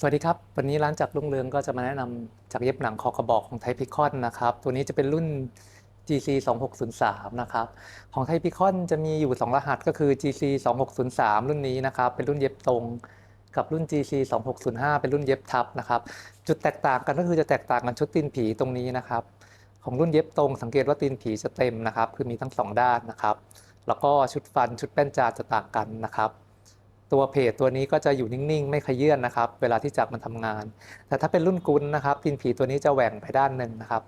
สวัสดีครับ วันนี้ร้านจักรุ่งเรืองก็จะมาแนะนำจากเย็บหนังคอกระบอกของไทพิคอนนะครับ ตัวนี้จะเป็นรุ่น GC 2603นะครับ ของไทพิคอนจะมีอยู่ 2 รหัสก็คือ GC 2603รุ่นนี้นะครับ เป็นรุ่นเย็บตรงกับรุ่น GC 2605เป็นรุ่นเย็บทับนะครับ จุดแตกต่างกันก็คือจะแตกต่างกันชุดตีนผีตรงนี้นะครับ ของรุ่นเย็บตรงสังเกตว่าตีนผีจะเต็มนะครับ คือมีทั้งสองด้านนะครับ แล้วก็ชุดฟันชุดแป้นจานจะต่างกันนะครับ ตัวเพจตัวนี้ก็จะอยู่นิ่งๆ ไม่ขยื่นนะครับ เวลาที่จักรมันทำงาน แต่ถ้าเป็นรุ่นกุลนะครับตีนผีตัวนี้จะแหว่งไปด้านหนึ่งนะครับ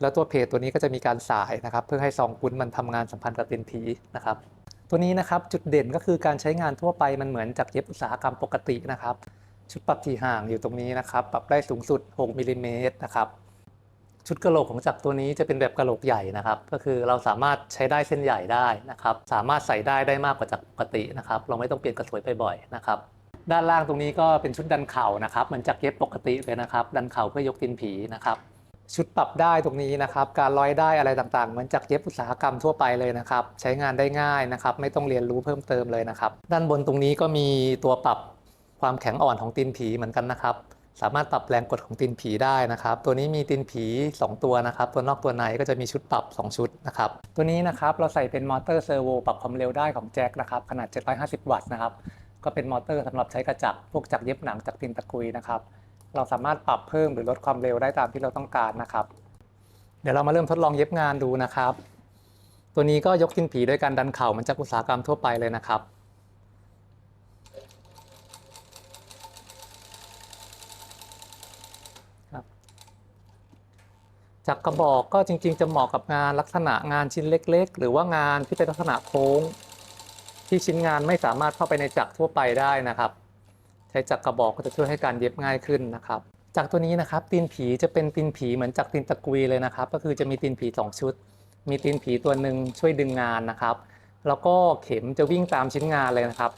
แล้วตัวเพจตัวนี้ก็จะมีการสายนะครับ เพื่อให้ซองกุลมันทำงานสัมพันธ์กับตีนผีนะครับ ตัวนี้นะครับจุดเด่นก็คือการใช้งานทั่วไปมันเหมือนจากรเย็บอุตสาหกรรมปกตินะครับ ชุดปรับที่ห่างอยู่ตรงนี้นะครับ ปรับได้สูงสุด 6มิลลิเมตรนะครับ ชุดกระโหลกของจักรตัวนี้จะเป็นแบบกระโหลกใหญ่นะครับ ก็คือเราสามารถใช้ได้เส้นใหญ่ได้นะครับ สามารถใส่ได้ได้มากกว่าจักรปกตินะครับ เราไม่ต้องเปลี่ยนกระสวยไปบ่อยนะครับด้านล่างตรงนี้ก็เป็นชุดดันเข่านะครับเหมือนจักรเย็บปกติเลยนะครับ ดันเข่าเพื่อยกตีนผีนะครับชุดปรับได้ตรงนี้นะครับ การร้อยได้อะไรต่างๆ เหมือนจักรเย็บอุตสาหกรรมทั่วไปเลยนะครับ ใช้งานได้ง่ายนะครับ ไม่ต้องเรียนรู้เพิ่มเติมเลยนะครับ ด้านบนตรงนี้ก็มีตัวปรับความแข็งอ่อนของตีนผีเหมือนกันนะครับ สามารถปรับแรงกดของตีนผีได้นะครับ ตัวนี้มีตีนผี 2 ตัวนะครับ ตัวนอกตัวในก็จะมีชุดปรับ 2 ชุดนะครับ ตัวนี้นะครับเราใส่เป็นมอเตอร์เซอร์โวปรับความเร็วได้ของแจ็คนะครับขนาด 750 วัตต์นะครับ ก็เป็นมอเตอร์สำหรับใช้กระจักพวกจักรเย็บหนังจักรตีนตะกุยนะครับ เราสามารถปรับเพิ่มหรือลดความเร็วได้ตามที่เราต้องการนะครับ เดี๋ยวเรามาเริ่มทดลองเย็บงานดูนะครับ ตัวนี้ก็ยกตีนผีด้วยการดันเข่าเหมันจากอุตสาหกรรมทั่วไปเลยนะครับ จากกระบอกก็จริง ๆ จะเหมาะกับงานลักษณะงานชิ้นเล็ก ๆ หรือว่างานที่เป็นลักษณะโค้ง ที่ชิ้นงานไม่สามารถเข้าไปในจักรทั่วไปได้นะครับ ใช้จักรกระบอกก็จะช่วยให้การเย็บง่ายขึ้นนะครับจากตัวนี้นะครับตีนผีจะเป็นตีนผีเหมือนจากตีนตะกุยเลยนะครับ ก็คือจะมีตีนผีสองชุด มีตีนผีตัวหนึ่งช่วยดึงงานนะครับ แล้วก็เข็มจะวิ่งตามชิ้นงานเลยนะครับ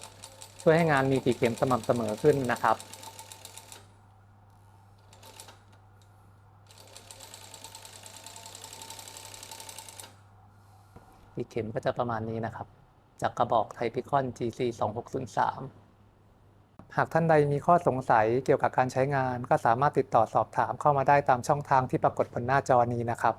ช่วยให้งานมีกี่เข็มสม่ำเสมอขึ้นนะครับ อีกเข็มก็จะประมาณนี้นะครับ จากกระบอกไทพิคอน GC 2603หากท่านใดมีข้อสงสัยเกี่ยวกับการใช้งาน ก็สามารถติดต่อสอบถามเข้ามาได้ตามช่องทางที่ปรากฏบนหน้าจอนี้นะครับ